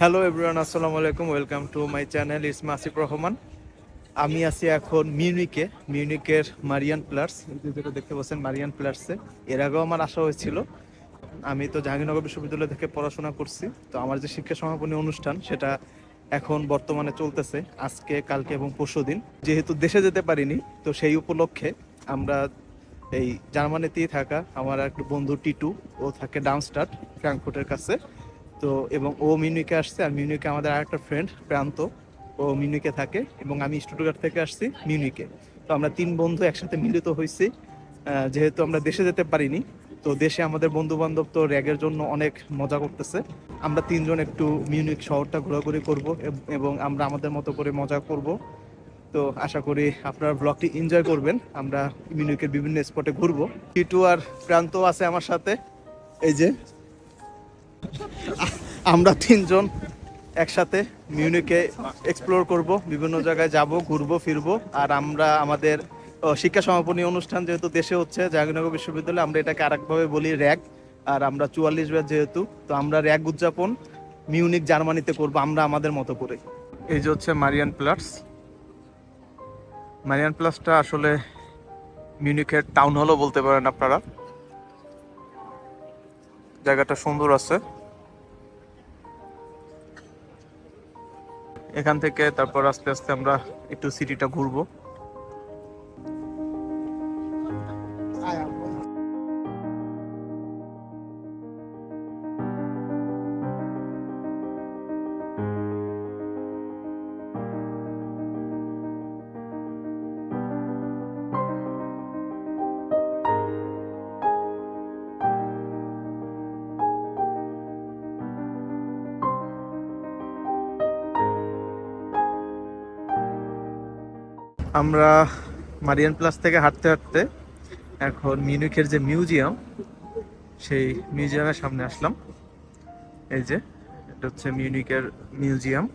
Hello everyone আসসালামু আলাইকুম welcome to my channel is Asif Rahman আমি আছি এখন মিউনিকে মিউনিকের মারিয়ান প্লাস যেটা দেখতে পাচ্ছেন মারিয়ান প্লাসে এর আগেও আমার আসা হয়েছিল, আমি তো জাহাঙ্গীরনগর বিশ্ববিদ্যালয় থেকে পড়াশোনা করছি, তো আমার যে শিক্ষা সমাপনী অনুষ্ঠান সেটা এখন বর্তমানে চলতেছে, আজকে, কালকে এবং পরশু দিন। যেহেতু দেশে যেতে পারিনি, তো সেই উপলক্ষে আমরা এই জার্মানিতেই থাকা আমার এক বন্ধু টিটু, ও থাকে ডাউনস্টার ফ্র্যাঙ্কফুটের কাছে। তো, এবং ও মিউনিকে আসছে, আর মিউনিকে আমাদের আরেকটা ফ্রেন্ড প্রান্ত। ও মিউনিকে থাকে, এবং আমি স্টুটগার্ট থেকে আসছি মিউনিকে। তো আমরা তিন বন্ধু একসাথে মিলিত হয়েছি। যেহেতু আমরা দেশে যেতে পারিনি, তো দেশে আমাদের বন্ধু বান্ধব তো র্যাগের জন্য অনেক মজা করতেছে। আমরা তিনজন একটু মিউনিক শহরটা ঘোরাঘুরি করব, এবং আমরা আমাদের মতো করে মজা করব। তো আশা করি আপনারা ব্লগটি এনজয় করবেন। আমরা মিউনিকের বিভিন্ন স্পটে ঘুরবো। টিটু আর প্রান্ত আছে আমার সাথে। এই যে আমরা তিনজন একসাথে মিউনিকে এক্সপ্লোর করব, বিভিন্ন জায়গায় যাব, ঘুরবো, ফিরবো। আর আমরা আমাদের শিক্ষা সমাপনী অনুষ্ঠান যেহেতু দেশে হচ্ছে, জাহাঙ্গীরনগর বিশ্ববিদ্যালয়ে আমরা এটাকে আরেকভাবে বলি র্যাগ। আর আমরা চুয়াল্লিশ ব্যাচ যেহেতু, তো আমরা র্যাগ উদযাপন মিউনিক জার্মানিতে করব, আমরা আমাদের মতো করে। এই যে হচ্ছে মারিয়ান প্লাস মারিয়ান প্লাসটা আসলে মিউনিকের টাউন হলও বলতে পারেন আপনারা। জায়গাটা সুন্দর আছে। এখান থেকে তারপর আস্তে আস্তে আমরা একটু সিটিটা ঘুরবো। আমরা মারিয়ান প্লাস থেকে হাঁটতে হাঁটতে এখন মিউনিকের যে মিউজিয়াম সেই মিউজিয়ামের সামনে আসলাম। এই যে এটা হচ্ছে মিউনিকের মিউজিয়াম।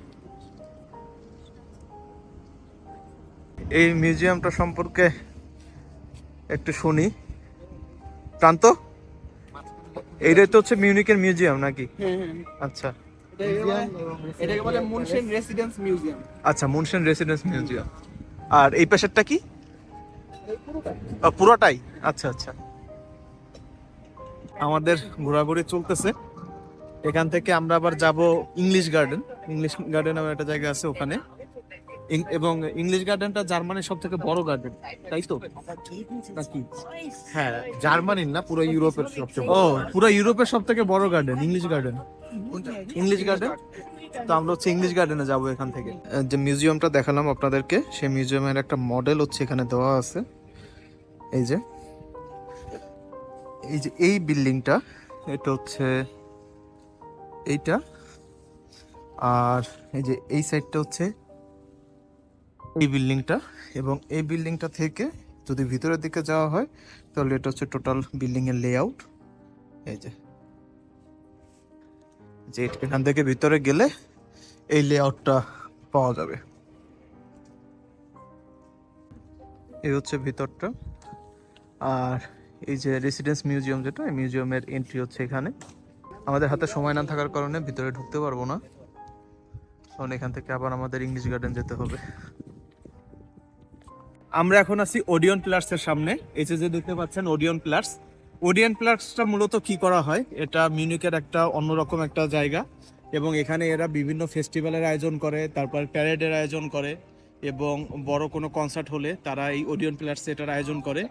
এই মিউজিয়ামটা সম্পর্কে একটু শুনি। প্রান্ত? এইটাই তো হচ্ছে মিউনিকের মিউজিয়াম নাকি? হ্যাঁ হ্যাঁ। আচ্ছা। এটাকে বলে- এটাকে বলে মুনশেন রেসিডেন্স মিউজিয়াম। আর এই পেশারটা কি? পুরোটাই? আচ্ছা আচ্ছা। আমাদের ঘোরাঘুরি চলতেছে। এখান থেকে আমরা আবার যাব ইংলিশ গার্ডেন ইংলিশ গার্ডেন আমার একটা জায়গা আছে ওখানে। এবং ইংলিশ গার্ডেনটা জার্মানির সব থেকে বড় গার্ডেন তাই তো? নাকি হ্যাঁ জার্মানির না পুরো ইউরোপের সবচেয়ে ও পুরো ইউরোপের সব থেকে বড় garden English garden. English garden? তো আমরা হচ্ছে ইংলিশ গার্ডেনে যাব এখান থেকে। যে মিউজিয়ামটা দেখালাম আপনাদেরকে সেই মিউজিয়ামের একটা মডেল হচ্ছে এখানে দেওয়া আছে। এই যে এই যে এই বিল্ডিংটা এটা হচ্ছে এইটা। আর এই যে এই সাইডটা হচ্ছে এই বিল্ডিংটা এবং এই বিল্ডিংটা থেকে যদি ভিতরের দিকে যাওয়া হয়, তাহলে এটা হচ্ছে টোটাল বিল্ডিং এর লেআউট এই যে। যে এখান থেকে ভিতরে গেলে এই লেআউটটা পাওয়া যাবে। এই হচ্ছে ভিতরটা। আর এই যে রেসিডেন্স মিউজিয়াম যেটা, এই মিউজিয়ামের এন্ট্রি হচ্ছে এখানে। আমাদের হাতে সময় না থাকার কারণে ভিতরে ঢুকতে পারব না। কারণ এখান থেকে আবার আমাদের ইংলিশ গার্ডেন যেতে হবে। আমরা এখন আছি ওডিয়ন প্লাসের সামনে। এই যে দেখতে পাচ্ছেন ওডিয়ন প্লাস ওডিয়ন প্লাসটা মূলত কি করা হয়? এটা মিউনিকের একটা অন্যরকম একটা জায়গা এবং এখানে এরা বিভিন্ন ফেস্টিভ্যালের আয়োজন করে, তারপর প্যারেডের আয়োজন করে এবং বড় কোনো কনসার্ট হলে তারা এই ওডিয়ন প্লাসে এটার আয়োজন করে।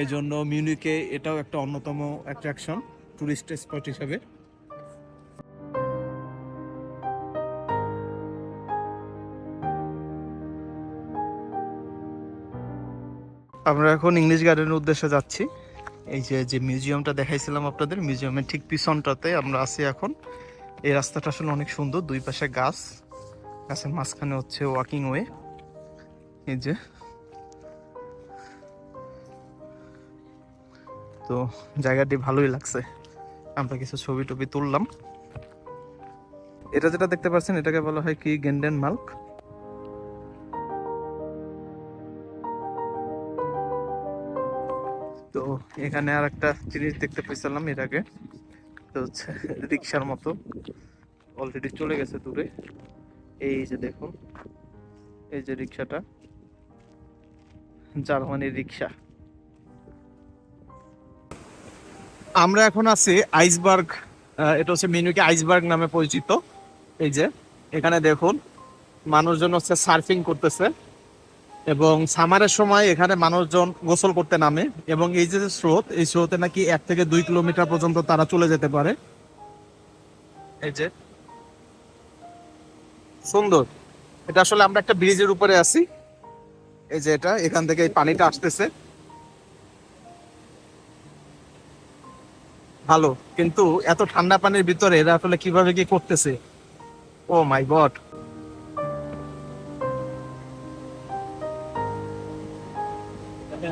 এই জন্য মিউনিকে এটাও একটা অন্যতম অ্যাট্রাকশন টুরিস্ট স্পট হিসাবে। আমরা এখন ইংলিশ গার্ডেনের উদ্দেশ্যে যাচ্ছি। এই যে যে মিউজিয়ামটা দেখাইছিলাম আপনাদের মিউজিয়ামের ঠিক পিছনটাতে আমরা আছি এখন। এই রাস্তাটা আসলে অনেক সুন্দর, দুই পাশে গাছ, গাছের মাঝখানে হচ্ছে ওয়াকিং ওয়ে এই যে। তো জায়গাটি ভালোই লাগছে। আমরা কিছু ছবি টবি তুললাম। এটা যেটা দেখতে পাচ্ছেন, এটাকে বলা হয় কি গেন্ডেন মাল্ক এখানে আর একটা জিনিস দেখতে পেয়েছিলাম এর আগে। তো হচ্ছে রিক্সার মতো। অলরেডি চলে গেছে দূরে। এই যে দেখুন, এই যে রিক্সাটা জার্মানির রিক্সা আমরা এখন আছি আইসবার্গ এটা হচ্ছে মিনুকে আইসবার্গ নামে পরিচিত। এই যে, এখানে দেখুন, মানুষজন হচ্ছে সার্ফিং করতেছে। এবং সামারের সময় এখানে মানুষজন গোসল করতে নামে এবং এই যে স্রোত, এই স্রোতে নাকি এক থেকে দুই কিলোমিটার পর্যন্ত তারা চলে যেতে পারে। এই যে। সুন্দর। এটা আসলে আমরা একটা ব্রিজের উপরে আছি। এই যে এটা, এখান থেকে এই পানিটা আসতেছে। ভালো, কিন্তু এত ঠান্ডা পানির ভিতরে এরা আসলে কীভাবে কি করতেছে? ও মাই গড ও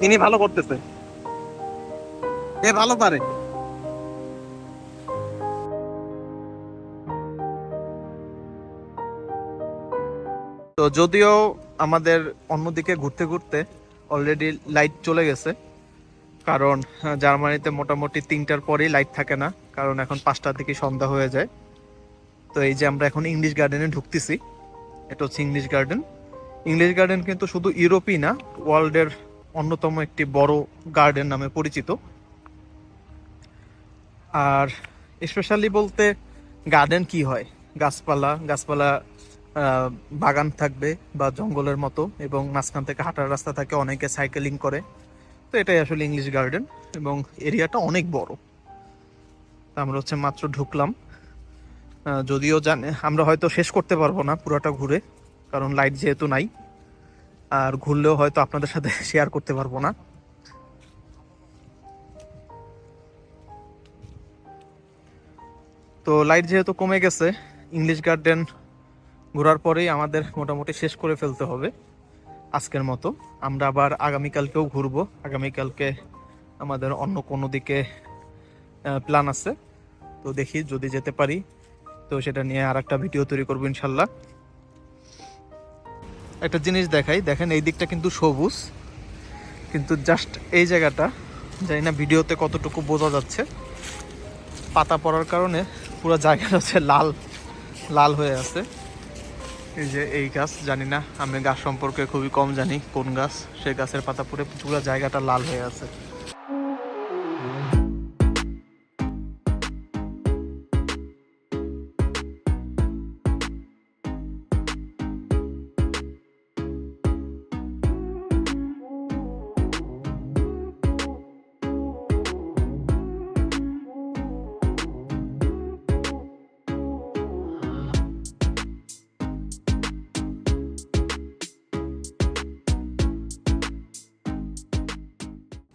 তিনি ভালো করতেছে। এ ভালো পারে। তো যদিও আমাদের অন্যদিকে ঘুরতে ঘুরতে অলরেডি লাইট চলে গেছে, কারণ জার্মানিতে মোটামুটি তিনটার পরেই লাইট থাকে না। কারণ এখন পাঁচটার দিকে সন্ধ্যা হয়ে যায়। তো এই যে আমরা এখন ইংলিশ গার্ডেনে ঢুকতেছি, এটা হচ্ছে ইংলিশ গার্ডেন ইংলিশ গার্ডেন কিন্তু শুধু ইউরোপই না, ওয়ার্ল্ডের অন্যতম একটি বড় গার্ডেন নামে পরিচিত। আর স্পেশালি বলতে গার্ডেন কি হয়? গাছপালা গাছপালা বাগান থাকবে বা জঙ্গলের মতো এবং মাঝখান থেকে হাঁটার রাস্তা থাকে, অনেকে সাইকেলিং করে। তো এটাই আসলে ইংলিশ গার্ডেন এবং এরিয়াটা অনেক বড়। আমরা হচ্ছে মাত্র ঢুকলাম। যদিও জানে, আমরা হয়তো শেষ করতে পারব না পুরোটা ঘুরে, কারণ লাইট যেহেতু নাই। আর ঘুরলেও হয়তো আপনাদের সাথে শেয়ার করতে পারব না। তো লাইট যেহেতু কমে গেছে ইংলিশ গার্ডেন ঘোরার পরেই আমাদের মোটামুটি শেষ করে ফেলতে হবে আজকের মতো। আমরা আবার আগামীকালকেও ঘুরবো। আগামীকালকে আমাদের অন্য কোনো দিকে প্ল্যান আছে। তো দেখি যদি যেতে পারি, তো সেটা নিয়ে আর একটা ভিডিও তৈরি করব ইনশাল্লাহ। একটা জিনিস দেখাই, দেখেন এই দিকটা কিন্তু সবুজ, কিন্তু জাস্ট এই জায়গাটা, জানি না ভিডিওতে কতটুকু বোঝা যাচ্ছে। পাতা পড়ার কারণে পুরো জায়গাটা হচ্ছে লাল লাল হয়ে আছে। এই যে এই গাছ, জানি না, আমি গাছ সম্পর্কে খুবই কম জানি, কোন গাছ সেই গাছের পাতা পড়ে পুরো জায়গাটা লাল হয়ে আছে।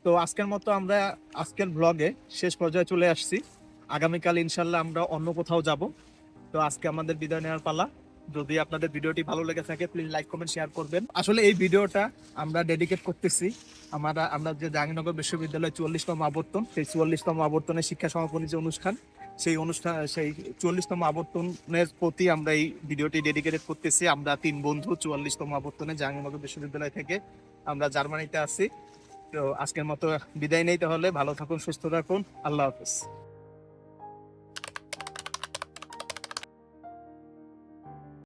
তো আজকের মতো আমরা আজকের ব্লগে শেষ পর্যায়ে চলে আসছি। আগামীকাল ইনশাল্লাহ আমরা অন্য কোথাও যাব। তো আজকে আমাদের বিদায় নেওয়ার পালা। যদি আপনাদের ভিডিওটি ভালো লেগে থাকে প্লিজ লাইক কমেন্ট শেয়ার করবেন। আসলে এই ভিডিওটা আমরা ডেডিকেট করতেছি আমরা আমরা যে জাহাঙ্গীরনগর বিশ্ববিদ্যালয় চুয়াল্লিশতম আবর্তন, সেই চুয়াল্লিশতম আবর্তনের শিক্ষা সমাপনী যে অনুষ্ঠান, সেই অনুষ্ঠান, সেই চুয়াল্লিশতম আবর্তনের প্রতি আমরা এই ভিডিওটি ডেডিকেটেড করতেছি। আমরা তিন বন্ধু চুয়াল্লিশতম আবর্তনে জাহাঙ্গীরনগর বিশ্ববিদ্যালয় থেকে আমরা জার্মানিতে আছি। তো আজকের মতো বিদায় নেই তাহলে। ভালো থাকুন সুস্থ থাকুন। আল্লাহ হাফিজ।